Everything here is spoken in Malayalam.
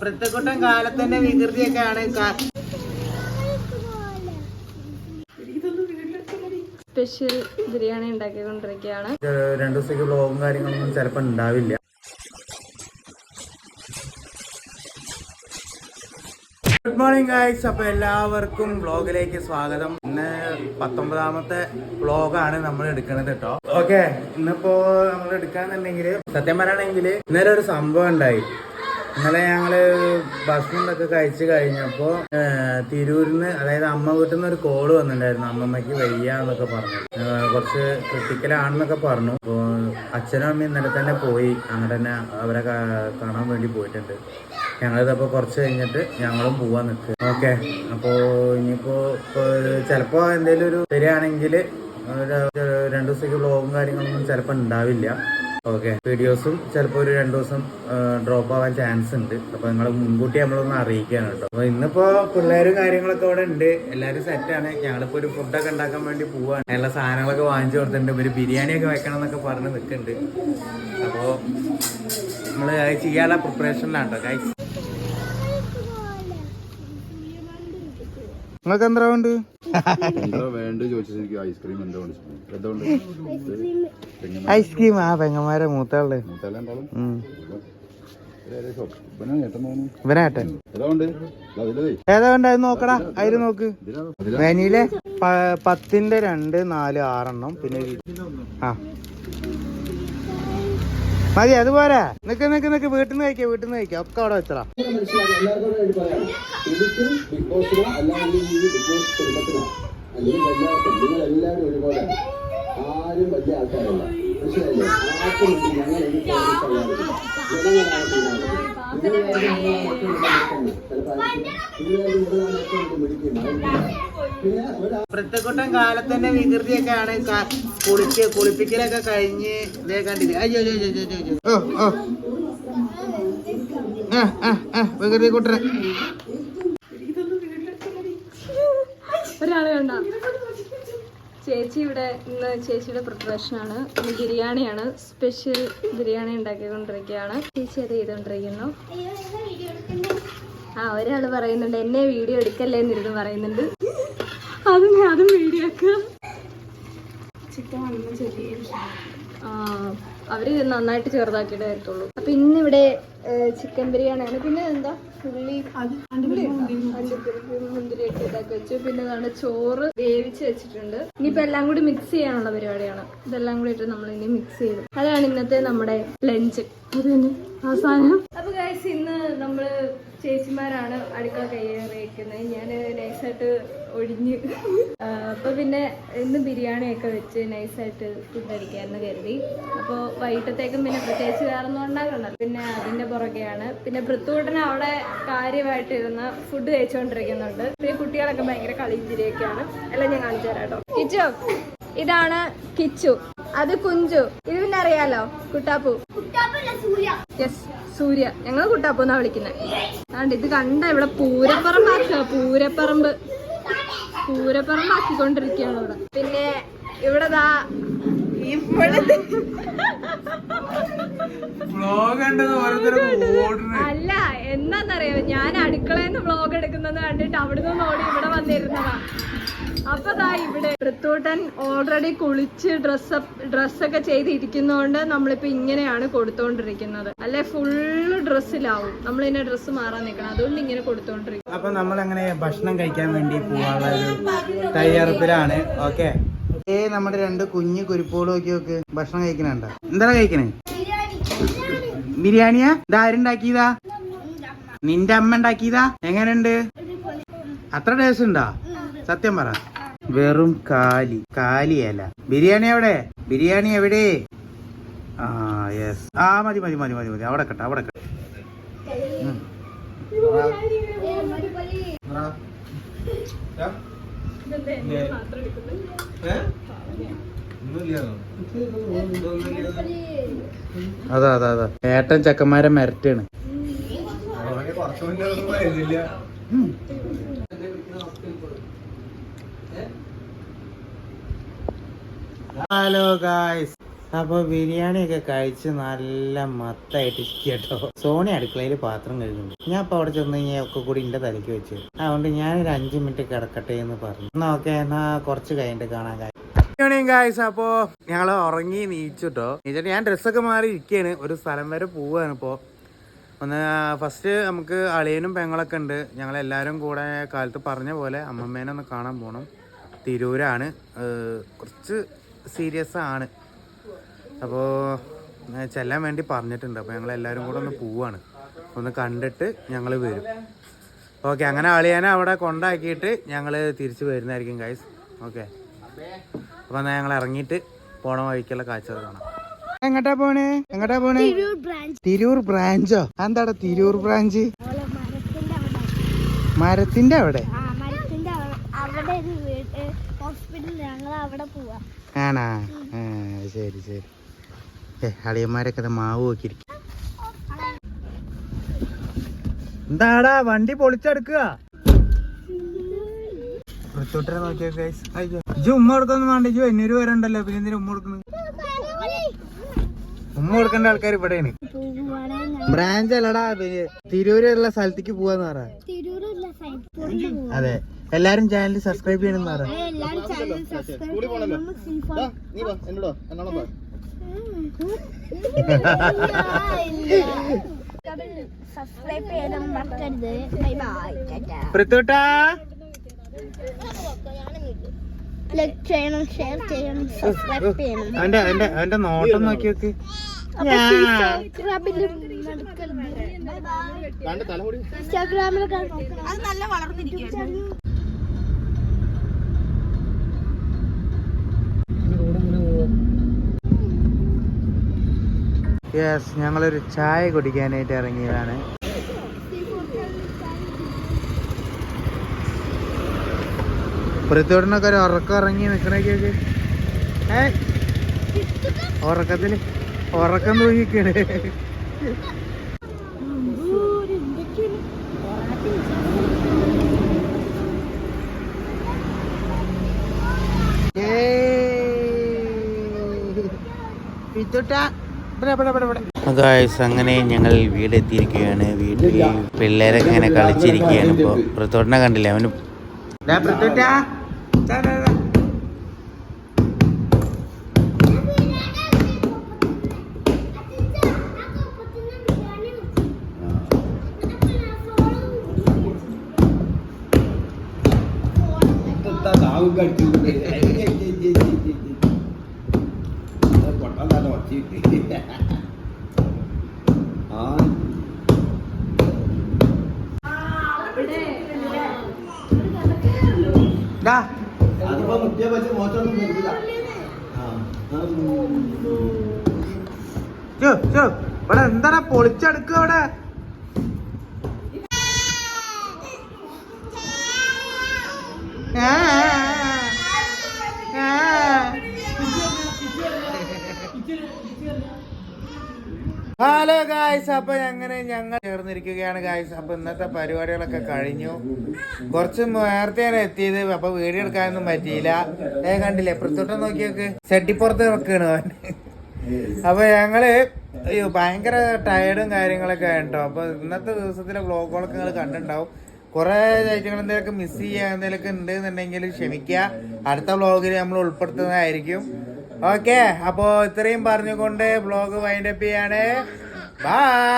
പൃത്തക്കുട്ടൻ കാലത്തിന്റെ വികൃതിയൊക്കെ ആണ് സ്പെഷ്യൽ ബിരിയാണി ഉണ്ടാക്കിക്കൊണ്ടിരിക്കുകയാണ്. രണ്ടു ദിവസത്തേക്ക് ബ്ലോഗും കാര്യങ്ങളൊന്നും ചിലപ്പോ ഉണ്ടാവില്ല. ഗുഡ് മോർണിംഗ് ഗൈസ് അപ്പൊ എല്ലാവർക്കും ബ്ലോഗിലേക്ക് സ്വാഗതം. ഇന്ന് പത്തൊമ്പതാമത്തെ വ്ളോഗാണ് നമ്മൾ എടുക്കുന്നത് കേട്ടോ ഓക്കെ ഇന്നിപ്പോ നമ്മൾ എടുക്കാന്നുണ്ടെങ്കിൽ സത്യം പറയുകയാണെങ്കിൽ ഇന്നലെ ഒരു സംഭവം ഉണ്ടായി. ഇന്നലെ ഞങ്ങൾ ഭക്ഷണമൊക്കെ കഴിച്ച് കഴിച്ചു കഴിഞ്ഞപ്പോ ഏഹ്, തിരൂരിന്ന് അതായത് അമ്മ വീട്ടിൽ നിന്ന് ഒരു കോൾ വന്നിട്ടുണ്ടായിരുന്നു. അമ്മമ്മയ്ക്ക് വയ്യ എന്നൊക്കെ പറഞ്ഞു കുറച്ച് ക്രിട്ടിക്കലാണെന്നൊക്കെ പറഞ്ഞു. അപ്പോ അച്ഛനും അമ്മയും ഇന്നലെ തന്നെ പോയി. അങ്ങനെ തന്നെ അവരെ കാണാൻ വേണ്ടി പോയിട്ടുണ്ട്. ഞങ്ങളിതപ്പോൾ കുറച്ച് കഴിഞ്ഞിട്ട് ഞങ്ങളും പോവാൻ നിൽക്കുക ഓക്കെ. അപ്പോൾ ഇനിയിപ്പോൾ ചിലപ്പോൾ എന്തെങ്കിലും ഒരു വരികയാണെങ്കിൽ രണ്ട് ദിവസത്തേക്ക് ബ്ലോഗും കാര്യങ്ങളൊന്നും ചിലപ്പോൾ ഉണ്ടാവില്ല. ഓക്കെ. വീഡിയോസും ചിലപ്പോൾ ഒരു രണ്ടു ദിവസം ഡ്രോപ്പ് ആവാൻ ചാൻസ് ഉണ്ട്. അപ്പൊ നിങ്ങൾ മുൻകൂട്ടി നമ്മളൊന്ന് അറിയിക്കുകയാണ് കേട്ടോ. അപ്പൊ ഇന്നിപ്പോ പിള്ളേരും കാര്യങ്ങളൊക്കെ ഇവിടെ ഉണ്ട്. എല്ലാവരും സെറ്റാണ് ഞങ്ങളിപ്പോ ഒരു ഫുഡൊക്കെ ഉണ്ടാക്കാൻ വേണ്ടി പോവാണ്. നല്ല സാധനങ്ങളൊക്കെ വാങ്ങിച്ചു കൊടുത്തിട്ടുണ്ട്. ഒരു ബിരിയാണിയൊക്കെ വെക്കണം എന്നൊക്കെ പറഞ്ഞ് നിൽക്കുന്നുണ്ട്. അപ്പോൾ നമ്മൾ ചെയ്യാനുള്ള പ്രിപ്പറേഷനിലാണ് കേട്ടോ ഗൈസ് നിങ്ങൾക്ക് എന്താ ഉണ്ട് ഐസ്ക്രീം എന്താ എന്തുകൊണ്ട് ഐസ്ക്രീം. ആ പെങ്ങന്മാരെ മൂത്താളെ ഇവനാട്ടെ ഏതാ ഉണ്ട്? അതിലേ ഏതാ ഉണ്ടായത് നോക്കടാ. അതിൽ നോക്ക്. വാനിയിലെ പത്തിന്റെ രണ്ട് നാല് ആറെണ്ണം. പിന്നെ ആ. മതി അതുപോലെ നിക്ക് നിക്ക് നിക്ക്. വീട്ടിൽ നിന്ന് കഴിക്കാം വീട്ടിൽ നിന്ന് കഴിക്കാം. ഒക്കെ അവിടെ വെച്ചടാ ആരും വലിയ ആൾക്കാരല്ല മനസ്സിലായില്ലേ ഒരാ കാലത്തിന്റെ വികൃതിയൊക്കെയാണ് ക- കുളിച്ച് കുളിപ്പിക്കലൊക്കെ കഴിഞ്ഞ് ഇതേ കണ്ടില്ലേ? അയ്യോ അയ്യോ അയ്യോ, അയ്യോ ഓ ഓ. ആ ആ ആ വികൃതി കൂട്ടറ ഒരാളെ കണ്ട. ചേച്ചി ഇവിടെ ഇന്ന് ചേച്ചിയുടെ പ്രിപ്പറേഷൻ ആണ് ഇന്ന് ബിരിയാണിയാണ്. സ്പെഷ്യൽ ബിരിയാണി ഉണ്ടാക്കിക്കൊണ്ടിരിക്കുകയാണ്. ചേച്ചി അത് ചെയ്തുകൊണ്ടിരിക്കുന്നു. ആ ഒരാൾ പറയുന്നുണ്ട് എന്നെ വീഡിയോ എടുക്കല്ലേ എന്നിരുന്ന് പറയുന്നുണ്ട്. അതും അതും വീഡിയോ ആക്കുക ആ അവർ നന്നായിട്ട് ചെറുതാക്കിയിട്ടേ വരത്തുള്ളൂ. അപ്പൊ ഇന്നിവിടെ ചിക്കൻ ബിരിയാണിയാണ് പിന്നെ എന്താ? ഉള്ളി മുന്തിരി ഇട്ട് ഇതാക്കി വെച്ചു. പിന്നെ അതാണ് ചോറ് വേവിച്ച് വെച്ചിട്ടുണ്ട്. ഇനിയിപ്പൊ എല്ലാം കൂടി മിക്സ് ചെയ്യാനുള്ള പരിപാടിയാണ്. ഇതെല്ലാം കൂടി ഇട്ട് നമ്മൾ ഇനി മിക്സ് ചെയ്തു. അതാണ് ഇന്നത്തെ നമ്മുടെ ലഞ്ച് അത് തന്നെ. അവസാനം. അപ്പൊ ഗൈസ് ഇന്ന് നമ്മൾ ചേച്ചിമാരാണ് അടുക്കള കയ്യേറിയിരിക്കുന്നത് ഞാൻ നൈസായിട്ട് ഒഴിഞ്ഞ്. ആ, അപ്പൊ പിന്നെ ഇന്ന് ബിരിയാണിയൊക്കെ വെച്ച് നൈസായിട്ട് ഫുഡ് അടിക്കാമെന്ന് കരുതി. അപ്പോൾ വൈകിട്ടത്തേക്കും പിന്നെ പ്രത്യേകിച്ച് വേറെ ഒന്നും ഉണ്ടാക്കണ്ടല്ലോ പിന്നെ അതിന്റെ പുറകെയാണ്. പിന്നെ പൃത്തൂട്ടന് അവിടെ കാര്യമായിട്ട് ഇരുന്ന് ഫുഡ് കഴിച്ചുകൊണ്ടിരിക്കുന്നുണ്ട് പിന്നെ കുട്ടികളൊക്കെ ഭയങ്കര കളിയും ചിരിയൊക്കെയാണ്. എല്ലാം ഞാൻ കാണിച്ചു തരാം കേട്ടോ. കിച്ചു ഇതാണ് കിച്ചു. അത് കുഞ്ചു. ഇത് പിന്നെ അറിയാലോ? കുട്ടാപ്പു. യെസ് സൂര്യ. ഞങ്ങൾ കുട്ടാപ്പു എന്നാ വിളിക്കുന്നത് അതുകൊണ്ട് ഇത് കണ്ട ഇവിടെ പൂരപ്പറമ്പാക്കുക പൂരപ്പറമ്പ്. പൂരപ്പറമ്പാക്കിക്കൊണ്ടിരിക്കുകയാണ് ഇവിടെ. പിന്നെ ഇവിടെ ദാ ഇപ്പോഴത്തെ അല്ല എന്താന്നറിയോ? ഞാൻ അടുക്കളയിൽ നിന്ന് വ്ളോഗ് എടുക്കുന്നത് കണ്ടിട്ട് അവിടുന്ന് ഓടി ഇവിടെ വന്നിരുന്നതാ. അപ്പൊ ഇവിടെ പൃത്തൂട്ടൻ ഓൾറെഡി കുളിച്ച് ഡ്രസ് ഡ്രസ്സൊക്കെ ചെയ്തിരിക്കുന്നതുകൊണ്ട് നമ്മളിപ്പോ ഇങ്ങനെയാണ് കൊടുത്തോണ്ടിരിക്കുന്നത്. അല്ലെ ഫുള്ള് ഡ്രസ്സിലാവും നമ്മൾ ഇന്നെ ഡ്രസ്സ് മാറാൻ നിൽക്കണം അതുകൊണ്ട് ഇങ്ങനെ കൊടുത്തോണ്ടിരിക്കും. അപ്പൊ നമ്മൾ അങ്ങനെ ഭക്ഷണം കഴിക്കാൻ വേണ്ടി പോവാനുള്ള ഒരു തയ്യാറെടുപ്പിലാണ്. ഓക്കെ. ഏ നമ്മുടെ രണ്ട് കുഞ്ഞു കുരുപ്പുകളും ഒക്കെ ഒക്കെ ഭക്ഷണം കഴിക്കണണ്ട? എന്താണ് കഴിക്കണേ? ബിരിയാണിയാ? ഇതാരുണ്ടാക്കിയതാ നിന്റെ അമ്മ ഉണ്ടാക്കിയതാ? എങ്ങനെയുണ്ട്? അത്ര ടേസ്റ്റ് ഉണ്ടോ? സത്യം പറ. വെറും കാലി കാലിയല്ല. ബിരിയാണി എവിടെ? ബിരിയാണി എവിടെ? ആ യെസ് ആ മതി മതി മതി മതി മതി. അവിടെ കട്ടെ അവിടെ കട്ടെ. അതാ അതാ അതാ. ഏട്ടൻ ചെക്കന്മാരെ മെരട്ടാണ്. ഹലോ ഗായ്സ് അപ്പൊ ബിരിയാണിയൊക്കെ കഴിച്ച് നല്ല മത്തായിട്ട് കേട്ടോ സോണി അടുക്കളയിൽ പാത്രം കഴുകുന്നുണ്ട്. ഞാൻ അപ്പൊ അവിടെ ചെന്ന് കഴിഞ്ഞാൽ ഒക്കെ കൂടി എന്റെ തലയ്ക്ക് വെച്ച് അതുകൊണ്ട് ഞാനൊരു അഞ്ചു മിനിറ്റ് കിടക്കട്ടെ എന്ന് പറഞ്ഞു. എന്നാ ഓക്കെ എന്നാ കുറച്ച് കഴിഞ്ഞിട്ട് കാണാൻ ഈവനിങ് ഗായ്സ് അപ്പോ ഞങ്ങൾ ഉറങ്ങി നീച്ചിട്ടോ. നീച്ചിട്ട് ഞാൻ ഡ്രസ്സൊക്കെ മാറി ഇരിക്കുകയാണ് ഒരു സ്ഥലം വരെ പോവാണ് ഇപ്പോ. ഒന്ന് ഫസ്റ്റ് നമുക്ക് അളിയനും പെങ്ങളൊക്കെ ഉണ്ട്. ഞങ്ങളെല്ലാവരും കൂടെ കാലത്ത് പറഞ്ഞ പോലെ അമ്മമ്മേനെ ഒന്ന് കാണാൻ പോണം. തിരൂരാണ്. കുറച്ച് സീരിയസ് ആണ്. അപ്പോൾ ചെല്ലാൻ വേണ്ടി പറഞ്ഞിട്ടുണ്ട്. അപ്പോൾ ഞങ്ങൾ എല്ലാവരും കൂടെ ഒന്ന് പോവാണ്. ഒന്ന് കണ്ടിട്ട് ഞങ്ങൾ വരും. ഓക്കെ അങ്ങനെ അളിയാനെ അവിടെ കൊണ്ടാക്കിയിട്ട് ഞങ്ങൾ തിരിച്ച് വരുന്നതായിരിക്കും ഗൈസ് ഓക്കെ. അപ്പോൾ എന്നാൽ ഞങ്ങൾ ഇറങ്ങിയിട്ട് പോണ വഴിക്കുള്ള കാഴ്ചകൾ കാണാം. എങ്ങട്ടാ പോണേ? എങ്ങട്ടാ പോണേ? തിരൂർ ബ്രാഞ്ചോ. എന്താടാ തിരൂർ ബ്രാഞ്ച്? മരത്തിന്റെ അവിടെ. ഹോസ്പിറ്റലിൽ ഞങ്ങൾ അവിടെ പോവാ. ആണാ? ശരി ശരി. ഏ അളിയന്മാരൊക്കെ മാവ് നോക്കിയിരിക്കും. എന്താടാ വണ്ടി പൊളിച്ചെടുക്കുക? നോക്കിയാ ഉമ്മ കൊടുക്കൊന്നും വരണ്ടല്ലോ പിന്നെ ഉമ്മ കൊടുക്കുന്നത്? ഉമ്മ കൊടുക്കേണ്ട ആൾക്കാർ ഇവിടെയാണ്. ബ്രാഞ്ച് അല്ലടാ തിരൂരുള്ള സ്ഥലത്തേക്ക് പോവാന്ന് പറ തിരൂരല്ല സൈഡ് അതെ എല്ലാരും ചാനൽ സബ്സ്ക്രൈബ് ചെയ്യണമെന്ന് പറ സബ്സ്ക്രൈബ് ചെയ്യാനും മറക്കരുത് ബൈ ബൈ വൃത്തോട്ടാ ലൈക്ക് ചെയ്യണം ഷെയർ ചെയ്യണം സബ്സ്ക്രൈബ് ചെയ്യണം അവന്റെ അവന്റെ അവന്റെ നോട്ടം നോക്കി നോക്ക് ഇൻസ്റ്റാഗ്രാമിലൊക്കെ അത് നല്ല വളർന്നിരിക്കും യെസ് ഞങ്ങളൊരു ചായ കുടിക്കാനായിട്ട് ഇറങ്ങിയതാണ്. പുറത്തോടിനൊക്കെ ഒരു ഉറക്കം ഇറങ്ങി നിൽക്കണേക്കൊക്കെ ഏ ഉറക്കത്തിൽ. ഉറക്കം തൂങ്ങിക്കാണ്. ഗായ്സ് അങ്ങനെ ഞങ്ങൾ വീടെത്തിയിരിക്കുകയാണ്. വീട്ടിൽ പിള്ളേരൊക്കെ ഇങ്ങനെ കളിച്ചിരിക്കുകയാണ്. ഇപ്പൊ പൃത്തോട്ടിനെ കണ്ടില്ലേ? അവന് ഡാ അതിപ്പോ മുറ്റേ വെച്ച് മോശമൊന്നും വരില്ല ചോ ചോ ഇവിടെ എന്താടാ പൊളിച്ചെടുക്കുക ഇവിടെ ഗായ്സ് അപ്പൊ അങ്ങനെ ഞങ്ങൾ ചേർന്നിരിക്കുകയാണ് ഗായ്സ് അപ്പൊ ഇന്നത്തെ പരിപാടികളൊക്കെ കഴിഞ്ഞു. കുറച്ച് നേരത്തെയാണ് എത്തിയത് അപ്പൊ വീഡിയോ എടുക്കാനൊന്നും പറ്റിയില്ല. ഏ കണ്ടില്ലേ പ്രത്യോട്ടം നോക്കിയൊക്കെ. ചെട്ടിപ്പുറത്ത് വെക്കാണ് അവൻ. അപ്പൊ ഞങ്ങൾ അയ്യോ ഭയങ്കര ടയർഡും കാര്യങ്ങളൊക്കെ ആയിട്ടോ അപ്പൊ ഇന്നത്തെ ദിവസത്തിലെ വ്ളോഗുകളൊക്കെ നിങ്ങൾ കണ്ടിട്ടുണ്ടാവും. കുറെ ഐറ്റങ്ങൾ എന്തെങ്കിലുമൊക്കെ മിസ് ചെയ്യുക എന്തെങ്കിലുമൊക്കെ ഉണ്ട് എന്നുണ്ടെങ്കിൽ ക്ഷമിക്കുക. അടുത്ത വ്ളോഗിൽ നമ്മൾ ഉൾപ്പെടുത്തുന്നതായിരിക്കും. ഓക്കെ അപ്പോ ഇത്രയും പറഞ്ഞുകൊണ്ട് വ്ളോഗ് വൈൻഡപ്പ് ചെയ്യാണ്. ബൈ